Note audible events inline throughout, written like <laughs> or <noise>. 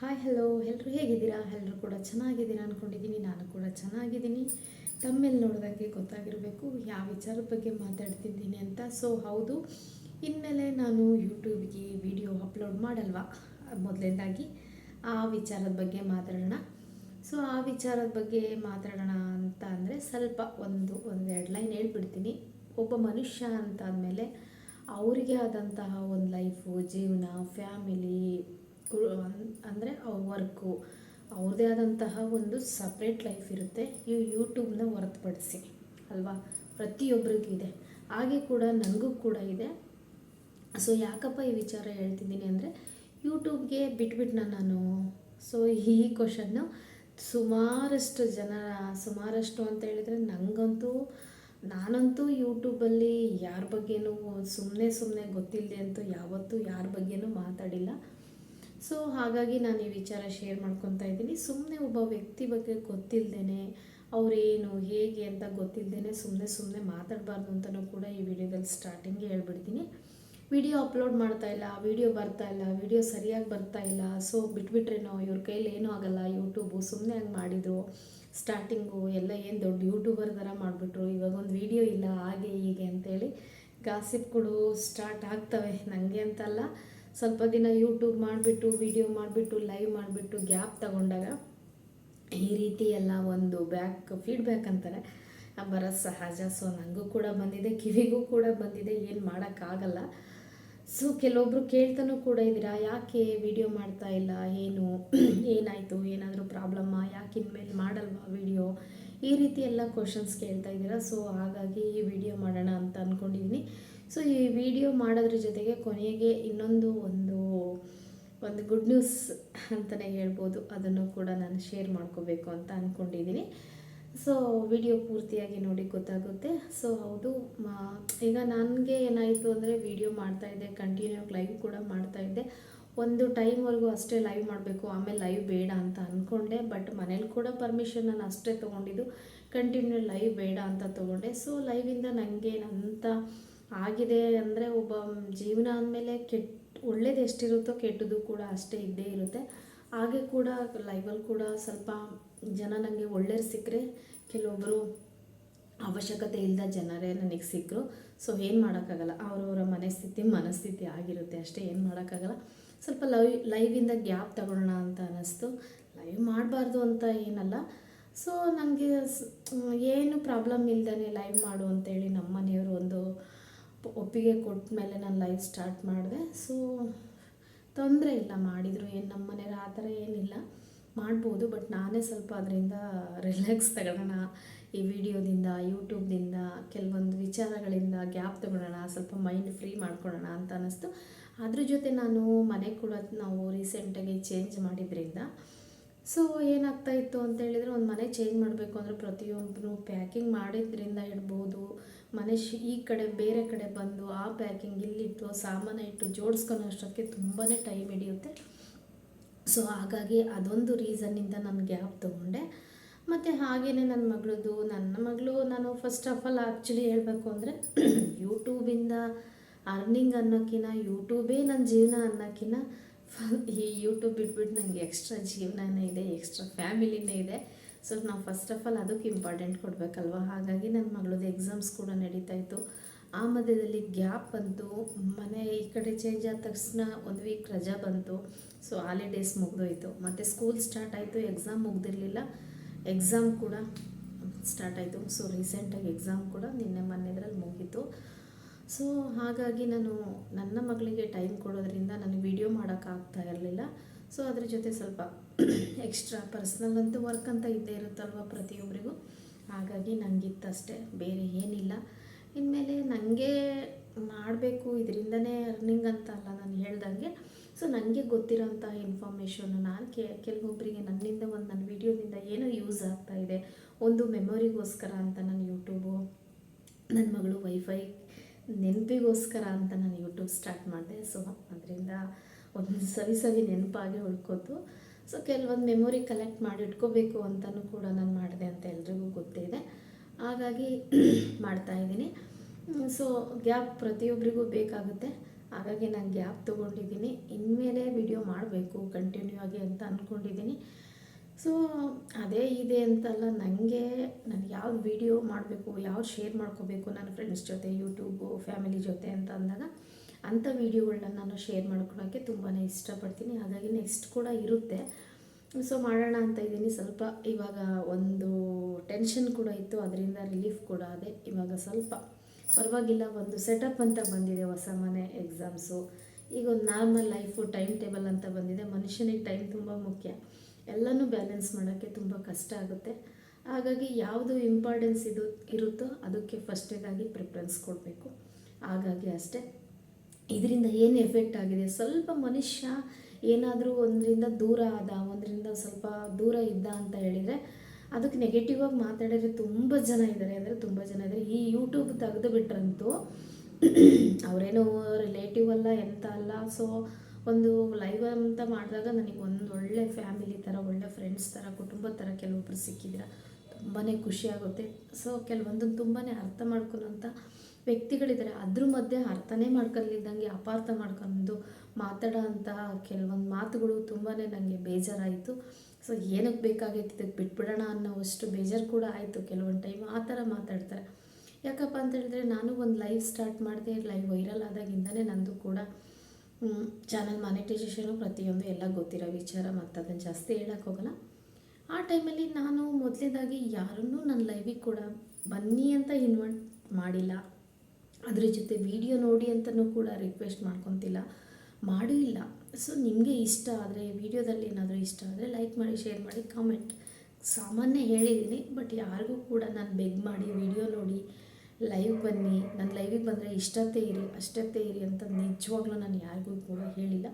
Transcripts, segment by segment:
Hi hello ಎಲ್ಲರೂ ಹೇಗಿದ್ದೀರಾ? ಎಲ್ಲರೂ ಕೂಡ ಚೆನ್ನಾಗಿದ್ದೀರಾ ಅಂದ್ಕೊಂಡಿದ್ದೀನಿ ನಾನು ಕೂಡ ಚೆನ್ನಾಗಿದ್ದೀನಿ. ತಮ್ಮೇಲೆ ನೋಡಿದಾಗೆ ಗೊತ್ತಾಗಿರಬೇಕು. ಯಾವ ವಿಚಾರದ ಬಗ್ಗೆ ಮಾತಾಡ್ತಿದ್ದೀನಿ ಅಂತ. ಸೊ ಹೌದು. ಇನ್ಮೇಲೆ ನಾನು ಯೂಟ್ಯೂಬ್ಗೆ ವಿಡಿಯೋ ಅಪ್ಲೋಡ್ ಮಾಡಲ್ವಾ? ಮೊದಲನೇದಾಗಿ ಆ ವಿಚಾರದ ಬಗ್ಗೆ ಮಾತಾಡೋಣ. ಸೊ ಆ ವಿಚಾರದ ಬಗ್ಗೆ ಮಾತಾಡೋಣ ಅಂತ ಅಂದರೆ ಸ್ವಲ್ಪ ಒಂದು ಒಂದೆರಡು ಲೈನ್ ಹೇಳ್ಬಿಡ್ತೀನಿ. ಒಬ್ಬ ಮನುಷ್ಯ ಅಂತ ಅಂದಮೇಲೆ ಅವರಿಗೆ ಆದಂತಹ ಒಂದು ಲೈಫು ಜೀವನ ಫ್ಯಾಮಿಲಿ ಅಂದರೆ ವರ್ಕು, ಅವ್ರದ್ದೇ ಆದಂತಹ ಒಂದು ಸಪ್ರೇಟ್ ಲೈಫ್ ಇರುತ್ತೆ. ಈ ಯೂಟ್ಯೂಬ್ನ ಹೊರತುಪಡಿಸಿ, ಅಲ್ವಾ? ಪ್ರತಿಯೊಬ್ಬರಿಗೂ ಇದೆ. ಹಾಗೆ ಕೂಡ ನನಗೂ ಕೂಡ ಇದೆ. ಸೊ ಯಾಕಪ್ಪ ಈ ವಿಚಾರ ಹೇಳ್ತಿದ್ದೀನಿ ಅಂದರೆ ಯೂಟ್ಯೂಬ್ಗೆ ಬಿಟ್ಬಿಟ್ನ ನಾನು. ಸೊ ಈ ಕ್ವಶನ್ನು ಸುಮಾರಷ್ಟು ಜನ, ಸುಮಾರಷ್ಟು ಅಂತ ಹೇಳಿದರೆ ನನಗಂತೂ ನಾನಂತೂ ಯೂಟ್ಯೂಬಲ್ಲಿ ಯಾರ ಬಗ್ಗೆನೂ ಸುಮ್ಮನೆ ಸುಮ್ಮನೆ ಗೊತ್ತಿಲ್ಲದೆ ಅಂತೂ ಯಾವತ್ತೂ ಯಾರ ಬಗ್ಗೆನೂ ಮಾತಾಡಿಲ್ಲ. ಸೊ ಹಾಗಾಗಿ ನಾನು ಈ ವಿಚಾರ ಶೇರ್ ಮಾಡ್ಕೊತಾ ಇದ್ದೀನಿ. ಸುಮ್ಮನೆ ಒಬ್ಬ ವ್ಯಕ್ತಿ ಬಗ್ಗೆ ಗೊತ್ತಿಲ್ಲದೇ ಅವರೇನು ಹೇಗೆ ಅಂತ ಗೊತ್ತಿಲ್ಲದೇ ಸುಮ್ಮನೆ ಸುಮ್ಮನೆ ಮಾತಾಡಬಾರ್ದು ಅಂತಲೂ ಕೂಡ ಈ ವಿಡಿಯೋದಲ್ಲಿ ಸ್ಟಾರ್ಟಿಂಗೇ ಹೇಳ್ಬಿಡ್ತೀನಿ. ವಿಡಿಯೋ ಅಪ್ಲೋಡ್ ಮಾಡ್ತಾ ಇಲ್ಲ, ವಿಡಿಯೋ ಬರ್ತಾ ಇಲ್ಲ, ವಿಡಿಯೋ ಸರಿಯಾಗಿ ಬರ್ತಾ ಇಲ್ಲ. ಸೊ ಬಿಟ್ಬಿಟ್ರೇನೋ, ಇವ್ರ ಕೈಲಿ ಏನೂ ಆಗಲ್ಲ. ಯೂಟ್ಯೂಬು ಸುಮ್ಮನೆ ಹಂಗೆ ಮಾಡಿದರು. ಸ್ಟಾರ್ಟಿಂಗು ಎಲ್ಲ ಏನು ದೊಡ್ಡ ಯೂಟ್ಯೂಬರ್ ಥರ ಮಾಡಿಬಿಟ್ರು. ಇವಾಗ ಒಂದು ವಿಡಿಯೋ ಇಲ್ಲ, ಹಾಗೆ ಹೀಗೆ ಅಂತೇಳಿ ಗಾಸಿಪ್ಗಳು ಸ್ಟಾರ್ಟ್ ಆಗ್ತವೆ. ನನಗೆ ಅಂತಲ್ಲ. ಸ್ವಲ್ಪ ದಿನ ಯೂಟ್ಯೂಬ್ ಮಾಡಿಬಿಟ್ಟು ವಿಡಿಯೋ ಮಾಡಿಬಿಟ್ಟು ಲೈವ್ ಮಾಡಿಬಿಟ್ಟು ಗ್ಯಾಪ್ ತಗೊಂಡಾಗ ಈ ರೀತಿ ಎಲ್ಲ ಒಂದು ಬ್ಯಾಕ್ ಫೀಡ್ಬ್ಯಾಕ್ ಅಂತಾರೆ. ಬರೋದು ಸಹಜ. ಸೊ ನನಗೂ ಕೂಡ ಬಂದಿದೆ, ಕಿವಿಗೂ ಕೂಡ ಬಂದಿದೆ, ಏನು ಮಾಡೋಕ್ಕಾಗಲ್ಲ. ಸೊ ಕೆಲವೊಬ್ಬರು ಕೇಳ್ತಾನೂ ಕೂಡ ಇದ್ದೀರಾ, ಯಾಕೆ ವಿಡಿಯೋ ಮಾಡ್ತಾ ಇಲ್ಲ? ಏನು? ಏನಾಯಿತು? ಏನಾದರೂ ಪ್ರಾಬ್ಲಮ್ಮಾ ಯಾಕೆ ಇನ್ಮೇಲೆ ಮಾಡಲ್ವಾ ವಿಡಿಯೋ ಈ ರೀತಿ ಎಲ್ಲ ಕ್ವಶನ್ಸ್ ಕೇಳ್ತಾ ಇದ್ದೀರಾ. ಸೊ ಹಾಗಾಗಿ ಈ ವಿಡಿಯೋ ಮಾಡೋಣ ಅಂತ ಅಂದ್ಕೊಂಡಿದ್ದೀನಿ ಸೊ ಈ ವಿಡಿಯೋ ಮಾಡೋದ್ರ ಜೊತೆಗೆ ಕೊನೆಗೆ ಇನ್ನೊಂದು ಒಂದು ಒಂದು ಗುಡ್ ನ್ಯೂಸ್ ಅಂತಲೇ ಹೇಳ್ಬೋದು. ಅದನ್ನು ಕೂಡ ನಾನು ಶೇರ್ ಮಾಡ್ಕೋಬೇಕು ಅಂತ ಅಂದ್ಕೊಂಡಿದ್ದೀನಿ ಸೊ ವಿಡಿಯೋ ಪೂರ್ತಿಯಾಗಿ ನೋಡಿ ಗೊತ್ತಾಗುತ್ತೆ. ಸೊ ಹೌದು ಈಗ ನನಗೆ ಏನಾಯಿತು ಅಂದರೆ ವಿಡಿಯೋ ಮಾಡ್ತಾಯಿದ್ದೆ ಕಂಟಿನ್ಯೂ ಲೈವ್ ಕೂಡ ಮಾಡ್ತಾಯಿದ್ದೆ ಒಂದು ಟೈಮ್ವರೆಗೂ ಅಷ್ಟೇ ಲೈವ್ ಮಾಡಬೇಕು, ಆಮೇಲೆ ಲೈವ್ ಬೇಡ ಅಂತ ಅಂದ್ಕೊಂಡೆ ಬಟ್ ಮನೇಲಿ ಕೂಡ ಪರ್ಮಿಷನ್ ನಾನು ಅಷ್ಟೇ ತೊಗೊಂಡಿದ್ದು ಕಂಟಿನ್ಯೂ ಲೈವ್ ಬೇಡ ಅಂತ ತೊಗೊಂಡೆ. ಸೊ ಲೈವಿಂದ ನನಗೆ ಅಂತ ಆಗಿದೆ ಅಂದರೆ ಒಬ್ಬ ಜೀವನ ಅಂದಮೇಲೆ ಕೆಟ್ಟ ಒಳ್ಳೇದು ಎಷ್ಟಿರುತ್ತೋ ಕೆಟ್ಟದ್ದು ಕೂಡ ಅಷ್ಟೇ ಇದ್ದೇ ಇರುತ್ತೆ. ಹಾಗೆ ಕೂಡ ಲೈವಲ್ಲಿ ಕೂಡ ಸ್ವಲ್ಪ ಜನ ನನಗೆ ಒಳ್ಳೆಯರು ಸಿಕ್ಕರೆ ಕೆಲವೊಬ್ಬರು ಅವಶ್ಯಕತೆ ಇಲ್ಲದ ಜನರೇ ನನಗೆ ಸಿಕ್ಕರು ಸೊ ಏನು ಮಾಡೋಕ್ಕಾಗಲ್ಲ, ಅವರವರ ಮನಸ್ಥಿತಿ ಮನಸ್ಥಿತಿ ಆಗಿರುತ್ತೆ ಅಷ್ಟೇ, ಏನು ಮಾಡೋಕ್ಕಾಗಲ್ಲ. ಸ್ವಲ್ಪ ಲೈವ್ ಲೈವಿಂದ ಗ್ಯಾಪ್ ತಗೊಳ್ಳೋಣ ಅಂತ ಅನ್ನಿಸ್ತು ಲೈವ್ ಮಾಡಬಾರ್ದು ಅಂತ ಏನಲ್ಲ. ಸೊ ನನಗೆ ಏನು ಪ್ರಾಬ್ಲಮ್ ಇಲ್ದೇ ಲೈವ್ ಮಾಡು ಅಂತೇಳಿ ನಮ್ಮ ಮನೆಯವರು ಒಂದು ಒಪ್ಪಿಗೆ ಕೊಟ್ಟ ಮೇಲೆ ನಾನು ಲೈವ್ ಸ್ಟಾರ್ಟ್ ಮಾಡಿದೆ. ಸೊ ತೊಂದರೆ ಇಲ್ಲ ಮಾಡಿದರು. ಏನು ನಮ್ಮ ಮನೇಲಿ ಆ ಥರ ಏನಿಲ್ಲ. ಮಾಡ್ಬೋದು ಬಟ್ ನಾನೇ ಸ್ವಲ್ಪ ಅದರಿಂದ ರಿಲ್ಯಾಕ್ಸ್ ತಗೊಳ್ಳೋಣ. ಈ ವಿಡಿಯೋದಿಂದ ಯೂಟ್ಯೂಬ್ದಿಂದ ಕೆಲವೊಂದು ವಿಚಾರಗಳಿಂದ ಗ್ಯಾಪ್ ತಗೊಳ್ಳೋಣ, ಸ್ವಲ್ಪ ಮೈಂಡ್ ಫ್ರೀ ಮಾಡ್ಕೊಳ್ಳೋಣ ಅಂತ ಅನ್ನಿಸ್ತು. ಅದ್ರ ಜೊತೆ ನಾನು ಮನೆ ಕೂಡ ನಾವು ರೀಸೆಂಟಾಗಿ ಚೇಂಜ್ ಮಾಡಿದ್ರಿಂದ. ಸೊ ಏನಾಗ್ತಾ ಇತ್ತು ಅಂತ ಹೇಳಿದರೆ, ಒಂದು ಮನೆ ಚೇಂಜ್ ಮಾಡಬೇಕು ಅಂದರೆ ಪ್ರತಿಯೊಬ್ಬರು ಪ್ಯಾಕಿಂಗ್ ಮಾಡಿದ್ರಿಂದ ಇಡ್ಬೋದು. ಮನೆ ಈ ಕಡೆ ಬೇರೆ ಕಡೆ ಬಂದು ಆ ಪ್ಯಾಕಿಂಗ್ ಇಲ್ಲಿಟ್ಟು ಸಾಮಾನು ಇಟ್ಟು ಜೋಡಿಸ್ಕೊಳ್ಳೋ ಅಷ್ಟಕ್ಕೆ ತುಂಬಾ ಟೈಮ್ ಹಿಡಿಯುತ್ತೆ. ಸೊ ಹಾಗಾಗಿ ಅದೊಂದು ರೀಸನ್ನಿಂದ ನಾನು ಗ್ಯಾಪ್ ತೊಗೊಂಡೆ. ಮತ್ತು ಹಾಗೆಯೇ ನನ್ನ ಮಗಳದು ನನ್ನ ಮಗಳು ನಾನು ಫಸ್ಟ್ ಆಫ್ ಆಲ್ ಆ್ಯಕ್ಚುಲಿ ಹೇಳಬೇಕು ಅಂದರೆ ಯೂಟ್ಯೂಬಿಂದ ಅರ್ನಿಂಗ್ ಅನ್ನೋಕ್ಕಿಂತ ಯೂಟ್ಯೂಬೇ ನನ್ನ ಜೀವನ ಅನ್ನೋಕ್ಕಿಂತ ಈ ಯೂಟ್ಯೂಬ್ ಬಿಟ್ಬಿಟ್ಟು ನನಗೆ ಎಕ್ಸ್ಟ್ರಾ ಜೀವನನೇ ಇದೆ ಎಕ್ಸ್ಟ್ರಾ ಫ್ಯಾಮಿಲಿನೇ ಇದೆ. ಸೊ ನಾವು ಫಸ್ಟ್ ಆಫ್ ಆಲ್ ಅದಕ್ಕೆ ಇಂಪಾರ್ಟೆಂಟ್ ಕೊಡಬೇಕಲ್ವ? ಹಾಗಾಗಿ ನನ್ನ ಮಗಳದ್ದು ಎಕ್ಸಾಮ್ಸ್ ಕೂಡ ನಡೀತಾ ಇತ್ತು. ಆ ಮಧ್ಯದಲ್ಲಿ ಗ್ಯಾಪ್ ಬಂತು. ಮನೆ ಈ ಕಡೆ ಚೇಂಜ್ ಆದ ತಕ್ಷಣ ಒಂದು ವೀಕ್ ರಜಾ ಬಂತು. ಸೊ ಹಾಲಿಡೇಸ್ ಮುಗಿದೋಯ್ತು. ಮತ್ತು ಸ್ಕೂಲ್ ಸ್ಟಾರ್ಟ್ ಆಯಿತು. ಎಕ್ಸಾಮ್ ಮುಗ್ದಿರಲಿಲ್ಲ. ಎಕ್ಸಾಮ್ ಕೂಡ ಸ್ಟಾರ್ಟ್ ಆಯಿತು. ಸೊ ರೀಸೆಂಟಾಗಿ ಎಕ್ಸಾಮ್ ಕೂಡ ನಿನ್ನೆ ಮೊನ್ನೆದ್ರಲ್ಲಿ ಮುಗೀತು. ಸೊ ಹಾಗಾಗಿ ನಾನು ನನ್ನ ಮಗಳಿಗೆ ಟೈಮ್ ಕೊಡೋದ್ರಿಂದ ನನಗೆ ವಿಡಿಯೋ ಮಾಡೋಕ್ಕಾಗ್ತಾ ಇರಲಿಲ್ಲ. ಸೊ ಅದ್ರ ಜೊತೆ ಸ್ವಲ್ಪ ಎಕ್ಸ್ಟ್ರಾ ಪರ್ಸ್ನಲ್ ಅಂತೂ ವರ್ಕ್ ಅಂತ ಇದ್ದೇ ಇರುತ್ತಲ್ವ ಪ್ರತಿಯೊಬ್ಬರಿಗೂ ಹಾಗಾಗಿ ನನಗಿತ್ತಷ್ಟೇ ಬೇರೆ ಏನಿಲ್ಲ. ಇನ್ಮೇಲೆ ನನಗೆ ಮಾಡಬೇಕು, ಇದರಿಂದನೇ ಅರ್ನಿಂಗ್ ಅಂತ ಅಲ್ಲ ನಾನು ಹೇಳ್ದಂಗೆ. ಸೊ ನನಗೆ ಗೊತ್ತಿರೋಂಥ ಇನ್ಫಾರ್ಮೇಷನ್ ನಾನು ಕೆ ಕೆಲವೊಬ್ಬರಿಗೆ ನನ್ನಿಂದ ಒಂದು ನನ್ನ ವೀಡಿಯೋದಿಂದ ಏನೋ ಯೂಸ್ ಆಗ್ತಾ ಇದೆ. ಒಂದು ಮೆಮೊರಿಗೋಸ್ಕರ ಅಂತ ನಾನು ಯೂಟ್ಯೂಬು ನನ್ನ ಮಗಳು ವೈಫೈ ನೆನಪಿಗೋಸ್ಕರ ಅಂತ ನಾನು ಯೂಟ್ಯೂಬ್ ಸ್ಟಾರ್ಟ್ ಮಾಡಿದೆ. ಸೊ ಅದರಿಂದ ಒಂದು ಸವಿ ಸವಿ ನೆನಪಾಗಿ ಉಳ್ಕೋತು. ಸೊ ಕೆಲವೊಂದು ಮೆಮೊರಿ ಕಲೆಕ್ಟ್ ಮಾಡಿ ಇಟ್ಕೋಬೇಕು ಅಂತಲೂ ಕೂಡ ನಾನು ಮಾಡಿದೆ ಅಂತ ಎಲ್ರಿಗೂ ಗೊತ್ತಿದೆ ಹಾಗಾಗಿ <clears throat> ಮಾಡ್ತಾಯಿದ್ದೀನಿ ಸೊ ಗ್ಯಾಪ್ ಪ್ರತಿಯೊಬ್ಬರಿಗೂ ಬೇಕಾಗುತ್ತೆ. ಹಾಗಾಗಿ ನಾನು ಗ್ಯಾಪ್ ತೊಗೊಂಡಿದ್ದೀನಿ. ಇನ್ಮೇಲೆ ವಿಡಿಯೋ ಮಾಡಬೇಕು ಕಂಟಿನ್ಯೂ ಆಗಿ ಅಂತ ಅಂದ್ಕೊಂಡಿದ್ದೀನಿ ಸೊ ಅದೇ ಇದೆ ಅಂತಲ್ಲ. ನನಗೆ ನಾನು ಯಾವ ವಿಡಿಯೋ ಮಾಡಬೇಕು ಯಾವ್ದು ಶೇರ್ ಮಾಡ್ಕೋಬೇಕು ನನ್ನ ಫ್ರೆಂಡ್ಸ್ ಜೊತೆ ಯೂಟ್ಯೂಬು ಫ್ಯಾಮಿಲಿ ಜೊತೆ ಅಂತ ಅಂದಾಗ ಅಂಥ ವೀಡಿಯೋಗಳನ್ನ ನಾನು ಶೇರ್ ಮಾಡ್ಕೊಳೋಕ್ಕೆ ತುಂಬಾ ಇಷ್ಟಪಡ್ತೀನಿ. ಹಾಗಾಗಿ ನೆಕ್ಸ್ಟ್ ಕೂಡ ಇರುತ್ತೆ. ಸೊ ಮಾಡೋಣ ಅಂತ ಇದ್ದೀನಿ. ಸ್ವಲ್ಪ ಇವಾಗ ಒಂದು ಟೆನ್ಷನ್ ಕೂಡ ಇತ್ತು. ಅದರಿಂದ ರಿಲೀಫ್ ಕೂಡ ಅದೇ ಇವಾಗ ಸ್ವಲ್ಪ ಪರವಾಗಿಲ್ಲ, ಒಂದು ಸೆಟಪ್ ಅಂತ ಬಂದಿದೆ ಹೊಸ ಮನೆ ಎಕ್ಸಾಮ್ಸು ಈಗ ಒಂದು ನಾರ್ಮಲ್ ಲೈಫು ಟೈಮ್ ಟೇಬಲ್ ಅಂತ ಬಂದಿದೆ. ಮನುಷ್ಯನಿಗೆ ಟೈಮ್ ತುಂಬ ಮುಖ್ಯ. ಎಲ್ಲನೂ ಬ್ಯಾಲೆನ್ಸ್ ಮಾಡೋಕ್ಕೆ ತುಂಬ ಕಷ್ಟ ಆಗುತ್ತೆ. ಹಾಗಾಗಿ ಯಾವುದು ಇಂಪಾರ್ಟೆನ್ಸ್ ಇದು ಇರುತ್ತೋ ಅದಕ್ಕೆ ಫಸ್ಟೇದಾಗಿ ಪ್ರಿಫರೆನ್ಸ್ ಕೊಡಬೇಕು. ಹಾಗಾಗಿ ಅಷ್ಟೇ. ಇದರಿಂದ ಏನು ಎಫೆಕ್ಟ್ ಆಗಿದೆ? ಸ್ವಲ್ಪ ಮನುಷ್ಯ ಏನಾದರೂ ಒಂದರಿಂದ ದೂರ ಆದ, ಒಂದರಿಂದ ಸ್ವಲ್ಪ ದೂರ ಇದ್ದ ಅಂತ ಹೇಳಿದರೆ ಅದಕ್ಕೆ ನೆಗೆಟಿವ್ ಆಗಿ ಮಾತಾಡಿದ್ರೆ ತುಂಬ ಜನ ಇದ್ದಾರೆ ಅಂದರೆ ತುಂಬ ಜನ ಇದ್ದಾರೆ ಈ ಯೂಟ್ಯೂಬ್ ತೆಗೆದು ಬಿಟ್ರಂತೂ ಅವರೇನೋ ರಿಲೇಟಿವ್ ಅಲ್ಲ, ಎಂತ ಅಲ್ಲ. ಸೊ ಒಂದು ಲೈವ್ ಅಂತ ಮಾಡಿದಾಗ ನನಗೆ ಒಂದು ಒಳ್ಳೆ ಫ್ಯಾಮಿಲಿ ಥರ ಒಳ್ಳೆ ಫ್ರೆಂಡ್ಸ್ ಥರ ಕುಟುಂಬದ ಥರ ಕೆಲವೊಬ್ರು ಸಿಕ್ಕಿದ್ರೆ ತುಂಬಾ ಖುಷಿಯಾಗುತ್ತೆ ಸೊ ಕೆಲವೊಂದನ್ನು ತುಂಬಾ ಅರ್ಥ ಮಾಡ್ಕೊಳ್ಳೋಂಥ ವ್ಯಕ್ತಿಗಳಿದ್ದಾರೆ, ಅದ್ರ ಮಧ್ಯೆ ಅರ್ಥನೇ ಮಾಡ್ಕೊಳ್ಳಿದ್ದಂಗೆ ಅಪಾರ್ಥ ಮಾಡ್ಕೊಂಡು ಮಾತಾಡೋ ಅಂತಹ ಕೆಲವೊಂದು ಮಾತುಗಳು ತುಂಬಾ ನನಗೆ ಬೇಜಾರಾಯಿತು. ಸೊ ಏನಕ್ಕೆ ಬೇಕಾಗೈತೆ ಇದಕ್ಕೆ ಬಿಟ್ಬಿಡೋಣ ಅನ್ನೋವಷ್ಟು ಬೇಜಾರು ಕೂಡ ಆಯಿತು ಕೆಲವೊಂದು ಟೈಮ್ ಆ ಥರ ಮಾತಾಡ್ತಾರೆ. ಯಾಕಪ್ಪ ಅಂತ ಹೇಳಿದ್ರೆ ನಾನು ಒಂದು ಲೈವ್ ಸ್ಟಾರ್ಟ್ ಮಾಡಿದೆ ಲೈವ್ ವೈರಲ್ ಆದಾಗಿಂದನೇ ನಂದು ಕೂಡ ಚಾನಲ್ ಮಾನಿಟೈಸೇಷನು ಪ್ರತಿಯೊಂದು ಎಲ್ಲ ಗೊತ್ತಿರೋ ವಿಚಾರ ಮತ್ತು ಅದನ್ನು ಜಾಸ್ತಿ ಹೇಳೋಕ್ಕೋಗಲ್ಲ ಆ ಟೈಮಲ್ಲಿ ನಾನು ಮೊದಲೇದಾಗಿ ಯಾರನ್ನೂ ನನ್ನ ಲೈವಿಗೆ ಕೂಡ ಬನ್ನಿ ಅಂತ ಇನ್ವೈಟ್ ಮಾಡಿಲ್ಲ. ಅದ್ರ ಜೊತೆ ವಿಡಿಯೋ ನೋಡಿ ಅಂತಲೂ ಕೂಡ ರಿಕ್ವೆಸ್ಟ್ ಮಾಡ್ಕೊತಿಲ್ಲ. ಮಾಡೂ ಇಲ್ಲ. ಸೊ ನಿಮಗೆ ಇಷ್ಟ ಆದರೆ ವಿಡಿಯೋದಲ್ಲಿ ಏನಾದರೂ ಇಷ್ಟ ಆದರೆ ಲೈಕ್ ಮಾಡಿ ಶೇರ್ ಮಾಡಿ ಕಾಮೆಂಟ್ ಸಾಮಾನ್ಯ ಹೇಳಿದ್ದೀನಿ ಬಟ್ ಯಾರಿಗೂ ಕೂಡ ನಾನು ಬೆಗ್ ಮಾಡಿ ವಿಡಿಯೋ ನೋಡಿ ಲೈವ್ ಬನ್ನಿ. ನನ್ನ ಲೈವಿಗೆ ಬಂದರೆ ಇಷ್ಟತ್ತೇ ಇರಿ, ಅಷ್ಟತ್ತೇ ಇರಿ ಅಂತ ನಿಜವಾಗ್ಲೂ ನಾನು ಯಾರಿಗೂ ಕೂಡ ಹೇಳಿಲ್ಲ.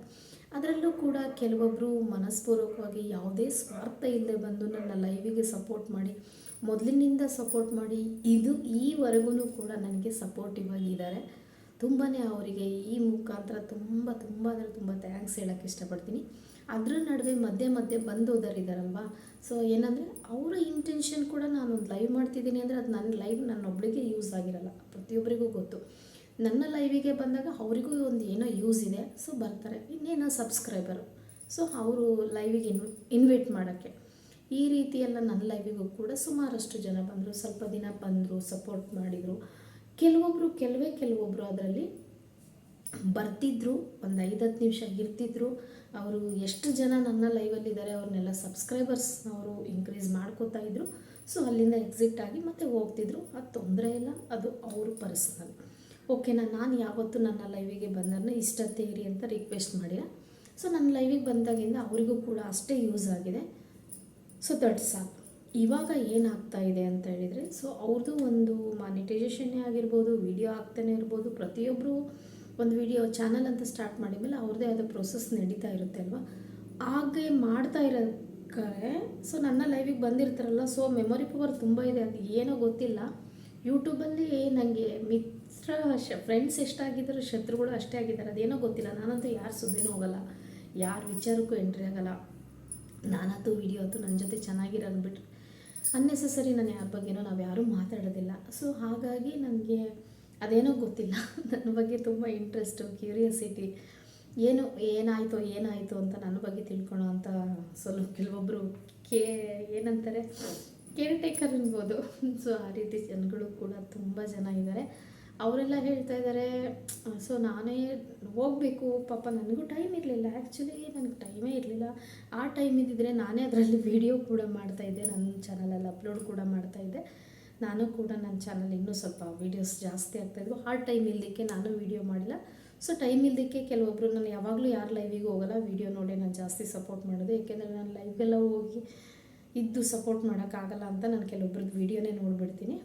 ಅದರಲ್ಲೂ ಕೂಡ ಕೆಲವೊಬ್ಬರು ಮನಸ್ಪೂರ್ವಕವಾಗಿ ಯಾವುದೇ ಸ್ವಾರ್ಥ ಇಲ್ಲದೆ ಬಂದು ನನ್ನ ಲೈವಿಗೆ ಸಪೋರ್ಟ್ ಮಾಡಿ ಮೊದಲಿನಿಂದ ಸಪೋರ್ಟ್ ಮಾಡಿ, ಇದು ಈವರೆಗೂ ಕೂಡ ನನಗೆ ಸಪೋರ್ಟಿವ್ ಆಗಿದ್ದಾರೆ. ತುಂಬಾ ಅವರಿಗೆ ಈ ಮುಖಾಂತರ ತುಂಬ ತುಂಬ ಅಂದರೆ ತುಂಬ ಥ್ಯಾಂಕ್ಸ್ ಹೇಳೋಕ್ಕೆ ಇಷ್ಟಪಡ್ತೀನಿ. ಅದ್ರ ನಡುವೆ ಮಧ್ಯೆ ಮಧ್ಯೆ ಬಂದು ಹೋದರಿದ್ದಾರಲ್ವಾ ಸೊ ಏನಂದರೆ ಅವರ ಇಂಟೆನ್ಷನ್ ಕೂಡ ನಾನು ಒಂದು ಲೈವ್ ಮಾಡ್ತಿದ್ದೀನಿ ಅಂದರೆ ಅದು ನನ್ನ ಲೈವ್ ನನ್ನೊಬ್ಬಳಿಗೆ ಯೂಸ್ ಆಗಿರಲ್ಲ ಪ್ರತಿಯೊಬ್ಬರಿಗೂ ಗೊತ್ತು. ನನ್ನ ಲೈವಿಗೆ ಬಂದಾಗ ಅವರಿಗೂ ಒಂದು ಏನೋ ಯೂಸ್ ಇದೆ. ಸೊ ಬರ್ತಾರೆ ಇನ್ನೇನೋ ಸಬ್ಸ್ಕ್ರೈಬರು ಸೊ ಅವರು ಲೈವಿಗೆ ಇನ್ ಇನ್ವೈಟ್ ಮಾಡೋಕ್ಕೆ. ಈ ರೀತಿಯೆಲ್ಲ ನನ್ನ ಲೈಫಿಗೂ ಕೂಡ ಸುಮಾರಷ್ಟು ಜನ ಬಂದರು. ಸ್ವಲ್ಪ ದಿನ ಬಂದರು ಸಪೋರ್ಟ್ ಮಾಡಿದರು. ಕೆಲವೊಬ್ಬರು ಕೆಲವೇ ಕೆಲವೊಬ್ಬರು ಅದರಲ್ಲಿ ಬರ್ತಿದ್ರು. ಒಂದು ಐದು ಹತ್ತು ನಿಮಿಷ ಇರ್ತಿದ್ರು. ಅವರು ಎಷ್ಟು ಜನ ನನ್ನ ಲೈವಲ್ಲಿದ್ದಾರೆ ಅವ್ರನ್ನೆಲ್ಲ ಸಬ್ಸ್ಕ್ರೈಬರ್ಸ್ನವರು ಇನ್ಕ್ರೀಸ್ ಮಾಡ್ಕೋತಾ ಇದ್ರು. ಸೊ ಅಲ್ಲಿಂದ ಎಕ್ಸಿಟ್ ಆಗಿ ಮತ್ತೆ ಹೋಗ್ತಿದ್ರು. ಅದು ತೊಂದರೆ ಇಲ್ಲ, ಅದು ಅವರು ಪರ್ಸನಲ್ ಓಕೆನಾ ನಾನು ಯಾವತ್ತೂ ನನ್ನ ಲೈವಿಗೆ ಬಂದ್ರೆ ಇಷ್ಟ ಇರಿ ಅಂತ ರಿಕ್ವೆಸ್ಟ್ ಮಾಡಿಲ್ಲ. ಸೊ ನನ್ನ ಲೈವಿಗೆ ಬಂದಾಗಿಂದ ಅವರಿಗೂ ಕೂಡ ಅಷ್ಟೇ ಯೂಸ್ ಆಗಿದೆ. ಸೊ ದಟ್ಸ್ ಆಲ್ ಇವಾಗ ಏನಾಗ್ತಾ ಇದೆ ಅಂತ ಹೇಳಿದರೆ ಸೊ ಅವ್ರದ್ದು ಒಂದು ಮಾನಿಟೈಸೇಷನ್ನೇ ಆಗಿರ್ಬೋದು ವಿಡಿಯೋ ಆಗ್ತಾನೆ ಇರ್ಬೋದು ಪ್ರತಿಯೊಬ್ಬರು ಒಂದು ವಿಡಿಯೋ ಚಾನಲ್ ಅಂತ ಸ್ಟಾರ್ಟ್ ಮಾಡಿದ ಮೇಲೆ ಅವ್ರದ್ದೇ ಆದ ಪ್ರೊಸೆಸ್ ನಡೀತಾ ಇರುತ್ತೆ ಅಲ್ವಾ? ಹಾಗೆ ಮಾಡ್ತಾ ಇರೋಕ್ಕೆ ಸೊ ನನ್ನ ಲೈವಿಗೆ ಬಂದಿರ್ತಾರಲ್ಲ ಸೊ ಮೆಮೊರಿ ಪವರ್ ತುಂಬ ಇದೆ, ಅದು ಏನೋ ಗೊತ್ತಿಲ್ಲ. ಯೂಟ್ಯೂಬಲ್ಲಿ ನನಗೆ ಮಿತ್ರ ಶ ಫ್ರೆಂಡ್ಸ್ ಎಷ್ಟಾಗಿದ್ದಾರೆ ಶತ್ರುಗಳು ಅಷ್ಟೇ ಆಗಿದ್ದಾರೆ, ಅದೇನೋ ಗೊತ್ತಿಲ್ಲ. ನಾನಂತೂ ಯಾರು ಸುದ್ದಿನೂ ಹೋಗಲ್ಲ, ಯಾರ ವಿಚಾರಕ್ಕೂ ಎಂಟ್ರಿ ಆಗಲ್ಲ. ನಾನಂತೂ ವಿಡಿಯೋ ಅಂತೂ ನನ್ನ ಜೊತೆ ಚೆನ್ನಾಗಿರೋದು ಬಿಟ್ಟು ಅನ್ನೆಸೆಸರಿ ನಾನು ಯಾರ ಬಗ್ಗೆನೋ ನಾವು ಯಾರೂ ಮಾತಾಡೋದಿಲ್ಲ. ಸೊ ಹಾಗಾಗಿ ನನಗೆ ಅದೇನೋ ಗೊತ್ತಿಲ್ಲ. <laughs> ನನ್ನ ಬಗ್ಗೆ ತುಂಬ ಇಂಟ್ರೆಸ್ಟು ಕ್ಯೂರಿಯಾಸಿಟಿ ಏನು, ಏನಾಯಿತು ಏನಾಯಿತು ಅಂತ ನನ್ನ ಬಗ್ಗೆ ತಿಳ್ಕೊಳೋ ಅಂತ ಸ್ವಲ್ಪ ಕೆಲವೊಬ್ಬರು ಕೇ, ಏನಂತಾರೆ ಕೇರ್ ಟೇಕರ್ ಅನ್ಬೋದು. <laughs> ಸೊ ಆ ರೀತಿ ಜನಗಳು ಕೂಡ ತುಂಬ ಜನ ಇದ್ದಾರೆ ಅವರೆಲ್ಲ ಹೇಳ್ತಾ ಇದ್ದಾರೆ ಸೊ ನಾನೇ ಹೋಗಬೇಕು. ಪಾಪ ನನಗೂ ಟೈಮ್ ಇರಲಿಲ್ಲ. ಆ್ಯಕ್ಚುಲಿ ನನಗೆ ಟೈಮೇ ಇರಲಿಲ್ಲ. ಆ ಟೈಮ್ ಇದ್ದಿದ್ರೆ ನಾನೇ ಅದರಲ್ಲಿ ವಿಡಿಯೋ ಕೂಡ ಮಾಡ್ತಾಯಿದ್ದೆ ನನ್ನ ಚಾನಲಲ್ಲಿ ಅಪ್ಲೋಡ್ ಕೂಡ ಮಾಡ್ತಾಯಿದ್ದೆ ನಾನು ಕೂಡ ನನ್ನ ಚಾನಲ್ ಇನ್ನೂ ಸ್ವಲ್ಪ ವೀಡಿಯೋಸ್ ಜಾಸ್ತಿ ಆಗ್ತಾಯಿದ್ವು ಆ ಟೈಮ್ ಇಲ್ಲದಕ್ಕೆ ನಾನು ವೀಡಿಯೋ ಮಾಡಿಲ್ಲ. ಸೊ ಟೈಮ್ ಇಲ್ಲದಕ್ಕೆ ಕೆಲವೊಬ್ಬರು ನಾನು ಯಾವಾಗಲೂ ಯಾರು ಲೈವಿಗೆ ಹೋಗಲ್ಲ. ವೀಡಿಯೋ ನೋಡಿ ನಾನು ಜಾಸ್ತಿ ಸಪೋರ್ಟ್ ಮಾಡೋದು. ಏಕೆಂದರೆ ನಾನು ಲೈವ್ಗೆಲ್ಲ ಹೋಗಿ ಇದ್ದು ಸಪೋರ್ಟ್ ಮಾಡೋಕ್ಕಾಗಲ್ಲ ಅಂತ ನಾನು ಕೆಲವೊಬ್ರದ್ದು ವೀಡಿಯೋನೇ ನೋಡಿಬಿಡ್ತೀನಿ.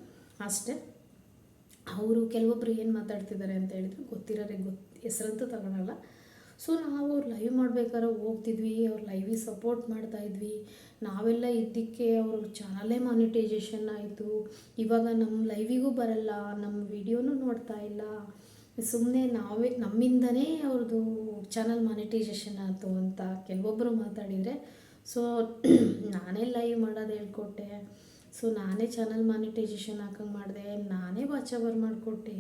ಅಷ್ಟೇ. ಅವರು ಕೆಲವೊಬ್ಬರು ಏನು ಮಾತಾಡ್ತಿದ್ದಾರೆ ಅಂತ ಹೇಳಿದ್ರೆ ಗೊತ್ತಿರೋರಿಗೆ ಗೊತ್ತು ಹೆಸರಂತೂ ತಗೊಳಲ್ಲ. ಸೊ ನಾವು ಅವ್ರು ಲೈವ್ ಮಾಡ್ಬೇಕಾದ್ರೆ ಹೋಗ್ತಿದ್ವಿ, ಅವ್ರು ಲೈವಿಗೆ ಸಪೋರ್ಟ್ ಮಾಡ್ತಾಯಿದ್ವಿ ನಾವೆಲ್ಲ ಇದ್ದಕ್ಕೆ ಅವ್ರ ಚಾನಲೇ ಮಾನಿಟೈಸೇಷನ್ ಆಯಿತು. ಇವಾಗ ನಮ್ಮ ಲೈವಿಗೂ ಬರಲ್ಲ ನಮ್ಮ ವಿಡಿಯೋನೂ ನೋಡ್ತಾ ಇಲ್ಲ. ಸುಮ್ಮನೆ ನಾವೇ, ನಮ್ಮಿಂದನೇ ಅವ್ರದ್ದು ಚಾನಲ್ ಮಾನಿಟೈಸೇಷನ್ ಆಯಿತು ಅಂತ ಕೆಲವೊಬ್ಬರು ಮಾತಾಡಿದರೆ. ಸೊ ನಾನೇ ಲೈವ್ ಮಾಡೋದು ಹೇಳ್ಕೊಟ್ಟೆ. ಸೊ ನಾನೇ ಚಾನಲ್ ಮಾನಿಟೈಸೇಷನ್ ಹಾಕಂಗೆ ಮಾಡಿದೆ. ನಾನೇ ವಾಚ್ ಅವರ್ ಮಾಡಿಕೊಟ್ಟೆ.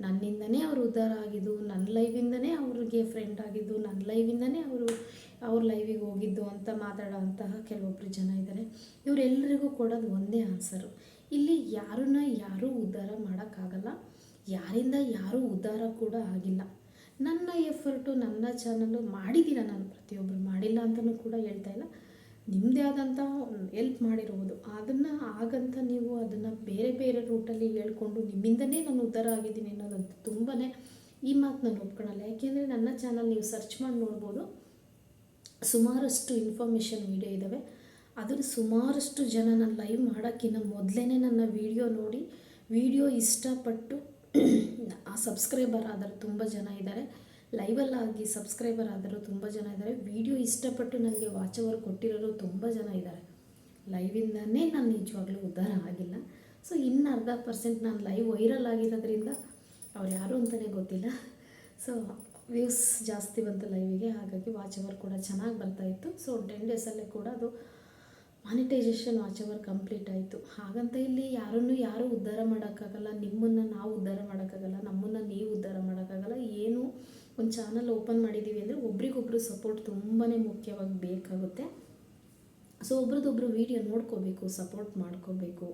ನನ್ನಿಂದನೇ ಅವರು ಉದ್ಧಾರ ಆಗಿದ್ದು ನನ್ನ ಲೈವಿಂದನೇ ಅವ್ರಿಗೆ ಫ್ರೆಂಡ್ ಆಗಿದ್ದು ನನ್ನ ಲೈವಿಂದನೇ ಅವರು ಅವ್ರ ಲೈವಿಗೆ ಹೋಗಿದ್ದು ಅಂತ ಮಾತಾಡೋವಂತಹ ಕೆಲವೊಬ್ಬರು ಜನ ಇದ್ದಾರೆ ಇವರೆಲ್ಲರಿಗೂ ಕೊಡೋದು ಒಂದೇ ಆನ್ಸರು ಇಲ್ಲಿ ಯಾರನ್ನ ಯಾರೂ ಉದ್ಧಾರ ಮಾಡೋಕ್ಕಾಗಲ್ಲ. ಯಾರಿಂದ ಯಾರೂ ಉದ್ಧಾರ ಕೂಡ ಆಗಿಲ್ಲ. ನನ್ನ ಎಫರ್ಟು ನನ್ನ ಚಾನಲ್ಲು ಮಾಡಿದ್ದೀರ ನಾನು ಪ್ರತಿಯೊಬ್ಬರು ಮಾಡಿಲ್ಲ ಅಂತಲೂ ಕೂಡ ಹೇಳ್ತಾ ಇಲ್ಲ. ನಿಮ್ಮದೇ ಆದಂಥ ಎಲ್ಪ್ ಮಾಡಿರುವುದು. ಅದನ್ನು ಹಾಗಂತ ನೀವು ಅದನ್ನು ಬೇರೆ ಬೇರೆ ರೂಟಲ್ಲಿ ಹೇಳ್ಕೊಂಡು ನಿಮ್ಮಿಂದನೇ ನಾನು ಉದ್ಧಾರ ಆಗಿದ್ದೀನಿ ಅನ್ನೋದು ತುಂಬಾ ಈ ಮಾತು ನಾನು ಒಪ್ಕೊಳ್ಳಲ್ಲ ಯಾಕೆಂದರೆ ನನ್ನ ಚಾನಲ್ ನೀವು ಸರ್ಚ್ ಮಾಡಿ ನೋಡ್ಬೋದು. ಸುಮಾರಷ್ಟು ಇನ್ಫಾರ್ಮೇಷನ್ ವೀಡಿಯೋ ಇದ್ದಾವೆ ಅದನ್ನು ಸುಮಾರಷ್ಟು ಜನ ನಾನು ಲೈವ್ ಮಾಡೋಕ್ಕಿಂತ ಮೊದಲೇ ನನ್ನ ವೀಡಿಯೋ ನೋಡಿ ವೀಡಿಯೋ ಇಷ್ಟಪಟ್ಟು <clears throat> ಆ ಸಬ್ಸ್ಕ್ರೈಬರ್ ಆದರೆ ತುಂಬ ಜನ ಇದ್ದಾರೆ ಲೈವಲ್ಲಾಗಿ ಸಬ್ಸ್ಕ್ರೈಬರ್ ಆದರೂ ತುಂಬ ಜನ ಇದ್ದಾರೆ. ವಿಡಿಯೋ ಇಷ್ಟಪಟ್ಟು ನನಗೆ ವಾಚ್ ಓವರ್ ಕೊಟ್ಟಿರೋರು ತುಂಬ ಜನ ಇದ್ದಾರೆ. ಲೈವಿಂದನೇ ನಾನು ನಿಜವಾಗ್ಲೂ ಉದ್ಧಾರ ಆಗಿಲ್ಲ. ಸೊ, ಇನ್ನು ಅರ್ಧ ಪರ್ಸೆಂಟ್ ನಾನು ಲೈವ್ ವೈರಲ್ ಆಗಿರೋದ್ರಿಂದ ಅವ್ರು ಯಾರು ಅಂತಲೇ ಗೊತ್ತಿಲ್ಲ. ಸೊ, ವ್ಯೂಸ್ ಜಾಸ್ತಿ ಬಂತು ಲೈವಿಗೆ, ಹಾಗಾಗಿ ವಾಚ್ ಅವರ್ ಕೂಡ ಚೆನ್ನಾಗಿ ಬರ್ತಾಯಿತ್ತು ಸೊ ಟೆನ್ ಡೇಸಲ್ಲೇ ಕೂಡ ಅದು ಮಾನಿಟೈಸೇಷನ್ ವಾಚ್ ಅವರ್ ಕಂಪ್ಲೀಟ್ ಆಯಿತು. ಹಾಗಂತ ಇಲ್ಲಿ ಯಾರನ್ನು ಯಾರೂ ಉದ್ಧಾರ ಮಾಡೋಕ್ಕಾಗಲ್ಲ, ನಿಮ್ಮನ್ನು ನಾವು ಉದ್ಧಾರ ಮಾಡೋಕ್ಕಾಗಲ್ಲ, ನಮ್ಮನ್ನು ನೀವು ಉದ್ಧಾರ ಮಾಡೋಕ್ಕಾಗಲ್ಲ, ಏನು ಒಂದು ಚಾನಲ್ ಓಪನ್ ಮಾಡಿದ್ದೀವಿ ಅಂದರೆ ಒಬ್ರಿಗೊಬ್ರು ಸಪೋರ್ಟ್ ತುಂಬಾ ಮುಖ್ಯವಾಗಿ ಬೇಕಾಗುತ್ತೆ. ಸೊ ಒಬ್ರದ್ದೊಬ್ರು ವೀಡಿಯೋ ನೋಡ್ಕೋಬೇಕು, ಸಪೋರ್ಟ್ ಮಾಡ್ಕೋಬೇಕು.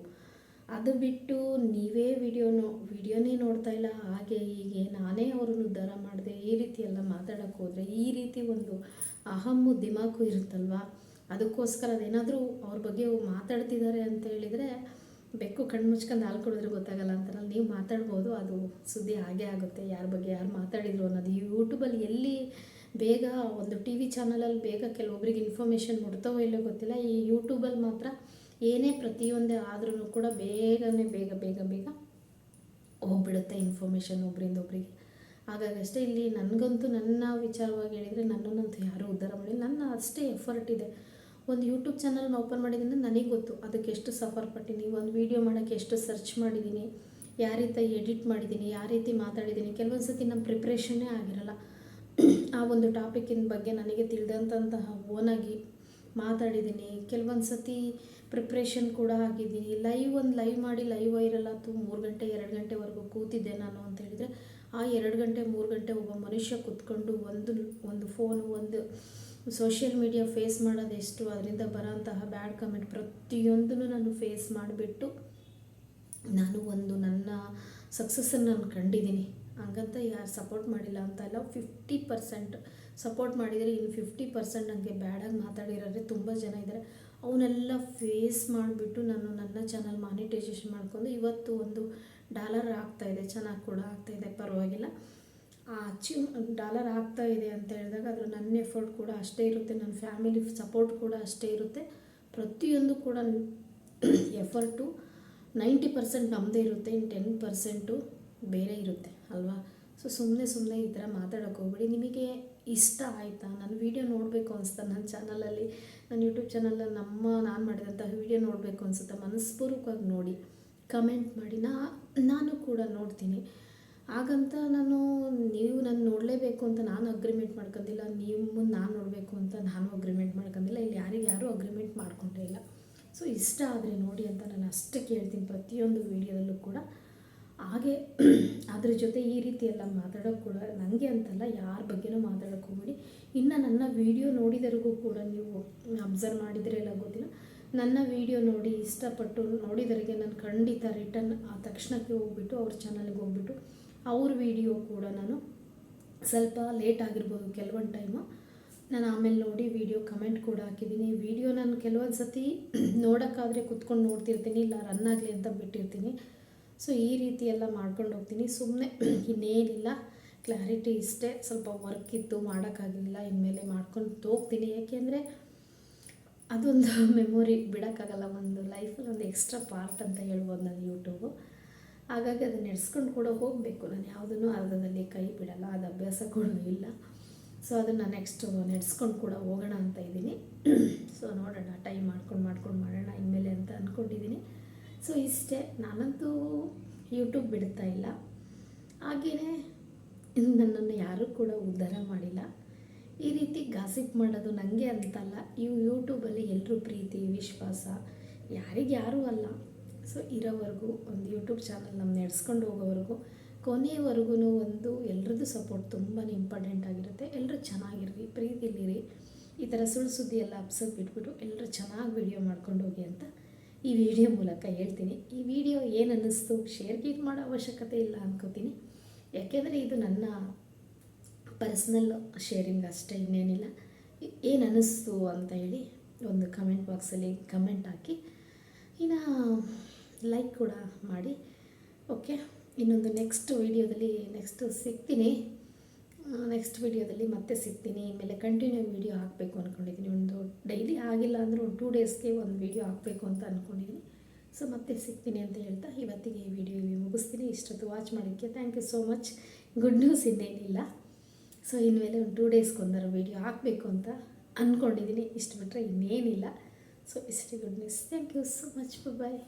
ಅದು ಬಿಟ್ಟು ನೀವೇ ವಿಡಿಯೋನೋ, ವಿಡಿಯೋನೇ ನೋಡ್ತಾ ಇಲ್ಲ, ಹಾಗೆ ಹೀಗೆ ನಾನೇ ಅವ್ರನ್ನ ದರ ಮಾಡಿದೆ, ಈ ರೀತಿ ಎಲ್ಲ ಮಾತಾಡೋಕ್ಕೆ ಹೋದರೆ ಈ ರೀತಿ ಒಂದು ಅಹಮ್ಮು ದಿಮಾಕು ಇರುತ್ತಲ್ವ? ಅದಕ್ಕೋಸ್ಕರ ಅದೇನಾದರೂ ಅವ್ರ ಬಗ್ಗೆ ಮಾತಾಡ್ತಿದ್ದಾರೆ ಅಂತ ಹೇಳಿದರೆ ಬೆಕ್ಕು ಕಣ್ಣು ಮುಚ್ಕೊಂಡು ಹಾಲು ಕುಡಿದ್ರೆ ಗೊತ್ತಾಗಲ್ಲ ಅಂತಾರಲ್ಲ ನೀವು ಮಾತಾಡ್ಬೋದು, ಅದು ಸುದ್ದಿ ಹಾಗೆ ಆಗುತ್ತೆ, ಯಾರ ಬಗ್ಗೆ ಯಾರು ಮಾತಾಡಿದ್ರು ಅನ್ನೋದು. ಯೂಟ್ಯೂಬಲ್ಲಿ ಎಲ್ಲಿ ಬೇಗ ಒಂದು ಟಿ ವಿ ಚಾನಲಲ್ಲಿ ಬೇಗ ಕೆಲವೊಬ್ಬರಿಗೆ ಇನ್ಫಾರ್ಮೇಷನ್ ಮುಟ್ತಾವೋ ಇಲ್ಲೋ ಗೊತ್ತಿಲ್ಲ. ಈ ಯೂಟ್ಯೂಬಲ್ಲಿ ಮಾತ್ರ ಏನೇ ಪ್ರತಿಯೊಂದೇ ಆದ್ರೂ ಕೂಡ ಬೇಗನೆ ಬೇಗ ಬೇಗ ಬೇಗ ಹೋಗ್ಬಿಡುತ್ತೆ ಇನ್ಫಾರ್ಮೇಷನ್ ಒಬ್ಬರಿಂದ ಒಬ್ಬರಿಗೆ ಹಾಗಾಗಿ ಅಷ್ಟೇ ಇಲ್ಲಿ ನನಗಂತೂ ನನ್ನ ವಿಚಾರವಾಗಿ ಹೇಳಿದರೆ ನನ್ನನ್ನಂತೂ ಯಾರೂ ಉದ್ಧಾರ ಮಾಡಿಲ್ಲ. ನನ್ನ ಅಷ್ಟೇ ಎಫರ್ಟ್ ಇದೆ. ಒಂದು ಯೂಟ್ಯೂಬ್ ಚಾನಲ್ನ ಓಪನ್ ಮಾಡಿದ್ದೀನಿ ನನಗೆ ಗೊತ್ತು ಅದಕ್ಕೆ ಎಷ್ಟು ಸಫರ್ ಪಟ್ಟಿನಿ ಒಂದು ವೀಡಿಯೋ ಮಾಡೋಕ್ಕೆ ಎಷ್ಟು ಸರ್ಚ್ ಮಾಡಿದ್ದೀನಿ ಯಾವ ರೀತಿ ಎಡಿಟ್ ಮಾಡಿದ್ದೀನಿ ಯಾವ ರೀತಿ ಮಾತಾಡಿದ್ದೀನಿ ಕೆಲವೊಂದು ಸತಿ ನಮ್ಮ ಪ್ರಿಪ್ರೇಷನ್ನೇ ಆಗಿರಲ್ಲ. ಆ ಒಂದು ಟಾಪಿಕ್ಕಿನ ಬಗ್ಗೆ ನನಗೆ ತಿಳಿದಂತಹ ಓನಾಗಿ ಮಾತಾಡಿದ್ದೀನಿ ಕೆಲವೊಂದು ಸತಿ ಪ್ರಿಪ್ರೇಷನ್ ಕೂಡ ಆಗಿದ್ದೀನಿ. ಲೈವ್ ಒಂದು ಲೈವ್ ಮಾಡಿ ಲೈವ್ ವೈರಲ್ ಆಯ್ತು ಮೂರು ಗಂಟೆ, ಎರಡು ಗಂಟೆವರೆಗೂ ಕೂತಿದ್ದೆ ನಾನು ಅಂತ ಹೇಳಿದರೆ, ಆ ಎರಡು ಗಂಟೆ, ಮೂರು ಗಂಟೆ ಒಬ್ಬ ಮನುಷ್ಯ ಕೂತ್ಕೊಂಡು ಒಂದು ಒಂದು ಫೋನು ಒಂದು ಸೋಷಿಯಲ್ ಮೀಡಿಯಾ ಫೇಸ್ ಮಾಡೋದೆಷ್ಟು ಅದರಿಂದ ಬರೋಂತಹ ಬ್ಯಾಡ್ ಕಮೆಂಟ್ ಪ್ರತಿಯೊಂದನ್ನು ನಾನು ಫೇಸ್ ಮಾಡಿಬಿಟ್ಟು ನಾನು ಒಂದು ನನ್ನ ಸಕ್ಸಸ್ಸನ್ನು ನಾನು ಕಂಡಿದ್ದೀನಿ. ಹಂಗಂತ ಯಾರು ಸಪೋರ್ಟ್ ಮಾಡಿಲ್ಲ ಅಂತ ಅಲ್ಲ, ಫಿಫ್ಟಿ ಪರ್ಸೆಂಟ್ ಸಪೋರ್ಟ್ ಮಾಡಿದರೆ ಇನ್ನು ಫಿಫ್ಟಿ ಪರ್ಸೆಂಟ್ ನನಗೆ ಬ್ಯಾಡಾಗಿ ಮಾತಾಡಿರೋರೆ ತುಂಬ ಜನ ಇದ್ದಾರೆ. ಅವನ್ನೆಲ್ಲ ಫೇಸ್ ಮಾಡಿಬಿಟ್ಟು ನಾನು ನನ್ನ ಚಾನಲ್ ಮಾನಿಟೈಸೇಷನ್ ಮಾಡ್ಕೊಂಡು ಇವತ್ತು ಒಂದು ಡಾಲರ್ ಆಗ್ತಾಯಿದೆ ಚೆನ್ನಾಗಿ ಕೂಡ ಆಗ್ತಾಯಿದೆ ಪರವಾಗಿಲ್ಲ. ಅಚೀವ್ ಡಾಲರ್ ಆಗ್ತಾ ಇದೆ ಅಂತ ಹೇಳಿದಾಗ ಅದರ ನನ್ನ ಎಫರ್ಟ್ ಕೂಡ ಅಷ್ಟೇ ಇರುತ್ತೆ, ನನ್ನ ಫ್ಯಾಮಿಲಿ ಸಪೋರ್ಟ್ ಕೂಡ ಅಷ್ಟೇ ಇರುತ್ತೆ. ಪ್ರತಿಯೊಂದು ಕೂಡ <clears throat> ಎಫರ್ಟು ನೈಂಟಿ ಪರ್ಸೆಂಟ್ ನಮ್ಮದೇ ಇರುತ್ತೆ, ಇನ್ನು ಟೆನ್ ಪರ್ಸೆಂಟು ಬೇರೆ ಇರುತ್ತೆ, ಅಲ್ವಾ? ಸೊ ಸುಮ್ಮನೆ ಸುಮ್ಮನೆ ಈ ಥರ ಮಾತಾಡೋಕೆ ಹೋಗ್ಬೇಡಿ. ನಿಮಗೆ ಇಷ್ಟ ಆಯಿತಾ? ನನ್ನ ವೀಡಿಯೋ ನೋಡಬೇಕು ಅನಿಸ್ತಾ ನನ್ನ ಚಾನಲಲ್ಲಿ, ನನ್ನ ಯೂಟ್ಯೂಬ್ ಚಾನಲಲ್ಲಿ ನಮ್ಮ, ನಾನು ಮಾಡಿದಂಥ ವೀಡಿಯೋ ನೋಡಬೇಕು ಅನಿಸುತ್ತೆ? ಮನಸ್ಪೂರ್ವಕವಾಗಿ ನೋಡಿ, ಕಮೆಂಟ್ ಮಾಡಿ. ನಾನು ಕೂಡ ನೋಡ್ತೀನಿ. ಹಾಗಂತ ನಾನು ನೀವು ನಾನು ನೋಡಲೇಬೇಕು ಅಂತ ನಾನು ಅಗ್ರಿಮೆಂಟ್ ಮಾಡ್ಕೊಂಡಿಲ್ಲ ನಿಮ್ಮನ್ನು ನಾನು ನೋಡಬೇಕು ಅಂತ ನಾನು ಅಗ್ರಿಮೆಂಟ್ ಮಾಡ್ಕೊಂಡಿಲ್ಲ, ಇಲ್ಲಿ ಯಾರಿಗೆ ಯಾರೂ ಅಗ್ರಿಮೆಂಟ್ ಮಾಡ್ಕೊಂಡೇ ಇಲ್ಲ. ಸೊ ಇಷ್ಟ ಆದರೆ ನೋಡಿ ಅಂತ ನಾನು ಅಷ್ಟೇ ಕೇಳ್ತೀನಿ ಪ್ರತಿಯೊಂದು ವೀಡಿಯೋದಲ್ಲೂ ಕೂಡ. ಹಾಗೆ <clears throat> ಅದ್ರ ಜೊತೆ ಈ ರೀತಿ ಎಲ್ಲ ಮಾತಾಡೋಕ್ಕೆ ಕೂಡ ನನಗೆ ಅಂತಲ್ಲ ಯಾರ ಬಗ್ಗೆನೂ ಮಾತಾಡೋಕ್ಕೆ ಹೋಗ್ಬೇಡಿ. ಇನ್ನು ನನ್ನ ವೀಡಿಯೋ ನೋಡಿದವರಿಗೂ ಕೂಡ ನೀವು ಅಬ್ಸರ್ವ್ ಮಾಡಿದರೆ ಎಲ್ಲ ಗೊತ್ತಿಲ್ಲ. ನನ್ನ ವೀಡಿಯೋ ನೋಡಿ ಇಷ್ಟಪಟ್ಟು ನೋಡಿದವರಿಗೆ ನಾನು ಖಂಡಿತ ರಿಟರ್ನ್ ಆ ತಕ್ಷಣಕ್ಕೆ ಹೋಗ್ಬಿಟ್ಟು ಅವ್ರ ಚಾನಲ್ಗೆ ಹೋಗ್ಬಿಟ್ಟು ಅವ್ರ ವಿಡಿಯೋ ಕೂಡ ನಾನು ಸ್ವಲ್ಪ ಲೇಟ್ ಆಗಿರ್ಬೋದು ಕೆಲವೊಂದು ಟೈಮು ನಾನು ಆಮೇಲೆ ನೋಡಿ ವೀಡಿಯೋ ಕಮೆಂಟ್ ಕೂಡ ಹಾಕಿದ್ದೀನಿ ವೀಡಿಯೋ ನಾನು ಕೆಲವೊಂದು ಸತಿ <clears throat> ನೋಡೋಕ್ಕಾದರೆ ಕುತ್ಕೊಂಡು ನೋಡ್ತಿರ್ತೀನಿ, ಇಲ್ಲ ರನ್ ಆಗಲಿ ಅಂತ ಬಿಟ್ಟಿರ್ತೀನಿ. ಸೊ ಈ ರೀತಿ ಎಲ್ಲ ಮಾಡ್ಕೊಂಡು ಹೋಗ್ತೀನಿ. ಸುಮ್ಮನೆ <clears throat> ಇನ್ನೇನಿಲ್ಲ. ಕ್ಲಾರಿಟಿ ಇಷ್ಟೇ. ಸ್ವಲ್ಪ ವರ್ಕ್ ಇತ್ತು, ಮಾಡೋಕ್ಕಾಗಲಿಲ್ಲ, ಇನ್ಮೇಲೆ ಮಾಡ್ಕೊಂಡು ಹೋಗ್ತೀನಿ ಯಾಕೆಂದರೆ ಅದೊಂದು <laughs> ಮೆಮೊರಿ ಬಿಡೋಕ್ಕಾಗಲ್ಲ. ಒಂದು ಲೈಫಲ್ಲಿ ಒಂದು ಎಕ್ಸ್ಟ್ರಾ ಪಾರ್ಟ್ ಅಂತ ಹೇಳ್ಬೋದು ನಾನು ಯೂಟ್ಯೂಬು ಹಾಗಾಗಿ ಅದನ್ನ ನಡೆಸ್ಕೊಂಡು ಕೂಡ ಹೋಗಬೇಕು. ನಾನು ಯಾವುದನ್ನು ಅರ್ಧದಲ್ಲಿ ಕೈ ಬಿಡಲ್ಲ, ಅದು ಅಭ್ಯಾಸ ಕೂಡ ಇಲ್ಲ. ಸೊ ಅದನ್ನು ನೆಕ್ಸ್ಟು ನಡೆಸ್ಕೊಂಡು ಕೂಡ ಹೋಗೋಣ ಅಂತ ಇದ್ದೀನಿ. <clears throat> ಸೊ ನೋಡೋಣ ಟೈಮ್ ಮಾಡ್ಕೊಂಡು ಮಾಡ್ಕೊಂಡು ಮಾಡೋಣ, ಇನ್ಮೇಲೆ ಅಂತ ಅಂದ್ಕೊಂಡಿದ್ದೀನಿ ಸೊ ಇಷ್ಟೇ. ನಾನಂತೂ ಯೂಟ್ಯೂಬ್ ಬಿಡ್ತಾ ಇಲ್ಲ. ಹಾಗೆಯೇ ನನ್ನನ್ನು ಯಾರೂ ಕೂಡ ಉದ್ಧಾರ ಮಾಡಿಲ್ಲ. ಈ ರೀತಿ ಗಾಸಿಪ್ ಮಾಡೋದು ನನಗೆ ಅಂತಲ್ಲ. ಇವು ಯೂಟ್ಯೂಬಲ್ಲಿ ಎಲ್ಲರೂ ಪ್ರೀತಿ, ವಿಶ್ವಾಸ, ಯಾರಿಗೆ ಯಾರೂ ಅಲ್ಲ. ಸೊ ಇರೋವರೆಗೂ ಒಂದು ಯೂಟ್ಯೂಬ್ ಚಾನಲ್ ನಮ್ಮ ನಡೆಸ್ಕೊಂಡು ಹೋಗೋವರೆಗೂ ಕೊನೆಯವರೆಗೂ ಒಂದು ಎಲ್ರದ್ದು ಸಪೋರ್ಟ್ ತುಂಬಾ ಇಂಪಾರ್ಟೆಂಟ್ ಆಗಿರುತ್ತೆ. ಎಲ್ಲರೂ ಚೆನ್ನಾಗಿರ್ರಿ, ಪ್ರೀತಿಲಿರಿ. ಈ ಥರ ಸುಳ್ಳು ಸುದ್ದಿ ಎಲ್ಲ ಅಪ್ಸೋದು ಬಿಟ್ಬಿಟ್ಟು ಎಲ್ಲರೂ ಚೆನ್ನಾಗಿ ವಿಡಿಯೋ ಮಾಡ್ಕೊಂಡು ಹೋಗಿ ಅಂತ ಈ ವಿಡಿಯೋ ಮೂಲಕ ಹೇಳ್ತೀನಿ. ಈ ವಿಡಿಯೋ ಏನು ಅನ್ನಿಸ್ತು ಶೇರ್ ಗೀಟ್ ಮಾಡೋ ಅವಶ್ಯಕತೆ ಇಲ್ಲ ಅನ್ಕೋತೀನಿ. ಯಾಕೆಂದರೆ ಇದು ನನ್ನ ಪರ್ಸ್ನಲ್ ಶೇರಿಂಗ್ ಅಷ್ಟೇ, ಇನ್ನೇನಿಲ್ಲ. ಏನು ಅನ್ನಿಸ್ತು ಅಂತ ಹೇಳಿ ಒಂದು ಕಮೆಂಟ್ ಬಾಕ್ಸಲ್ಲಿ ಕಮೆಂಟ್ ಹಾಕಿ. ಇನ್ನು ಲೈಕ್ ಕೂಡ ಮಾಡಿ. ಓಕೆ ಇನ್ನೊಂದು ನೆಕ್ಸ್ಟ್ ವೀಡಿಯೋದಲ್ಲಿ ನೆಕ್ಸ್ಟ್ ಸಿಗ್ತೀನಿ. ನೆಕ್ಸ್ಟ್ ವೀಡಿಯೋದಲ್ಲಿ ಮತ್ತೆ ಸಿಗ್ತೀನಿ. ಆಮೇಲೆ ಕಂಟಿನ್ಯೂ ವೀಡಿಯೋ ಹಾಕಬೇಕು ಅಂದ್ಕೊಂಡಿದ್ದೀನಿ ಒಂದು ಡೈಲಿ ಆಗಿಲ್ಲ ಅಂದರೆ ಒಂದು ಟೂ ಡೇಸ್ಗೆ ಒಂದು ವೀಡಿಯೋ ಹಾಕಬೇಕು ಅಂತ ಅಂದ್ಕೊಂಡಿದ್ದೀನಿ ಸೊ ಮತ್ತೆ ಸಿಗ್ತೀನಿ ಅಂತ ಹೇಳ್ತಾ ಇವತ್ತಿಗೆ ಈ ವಿಡಿಯೋ ಮುಗಿಸ್ತೀನಿ. ಇಷ್ಟೊತ್ತು ವಾಚ್ ಮಾಡೋಕ್ಕೆ thank you so much good news ಇನ್ನೇನಿಲ್ಲ. ಸೊ ಇನ್ಮೇಲೆ ಒಂದು ಟೂ ಡೇಸ್ಗೊಂದರ ವೀಡಿಯೋ ಹಾಕಬೇಕು ಅಂತ ಅಂದ್ಕೊಂಡಿದ್ದೀನಿ ಇಷ್ಟು ಬಿಟ್ಟರೆ ಇನ್ನೇನಿಲ್ಲ. ಸೊ ಇಷ್ಟೇ good news thank you so much bye